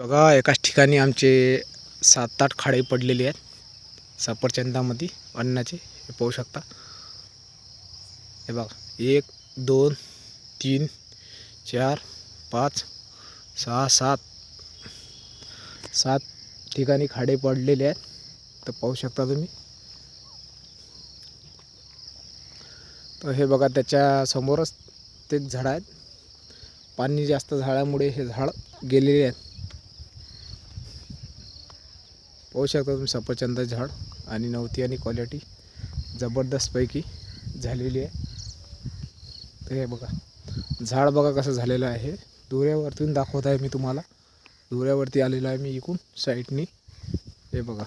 बघा एकाच ठिकाणी आमचे सात आठ खाडे पडलेले आहेत. सफरचंदामध्ये अन्नाचे हे पाहू शकता. हे बघा एक दोन तीन चार पाच सहा सात. सात ठिकाणी खाडे पडलेले आहेत. तर पाहू शकता तुम्ही. तर हे बघा त्याच्या समोरच झाडं झाड आहेत. पाणी जास्त झाडामुळे हे झाड गेलेले आहेत. पाहू शकता तुम्ही सफरचंद झाड आणि नव्हती आणि क्वालिटी जबरदस्तपैकी झालेली आहे. तर हे बघा झाड बघा कसं झालेलं आहे. दुऱ्यावरतून दाखवत आहे मी तुम्हाला. दुऱ्यावरती आलेलो आहे मी इकून साईडनी. हे बघा.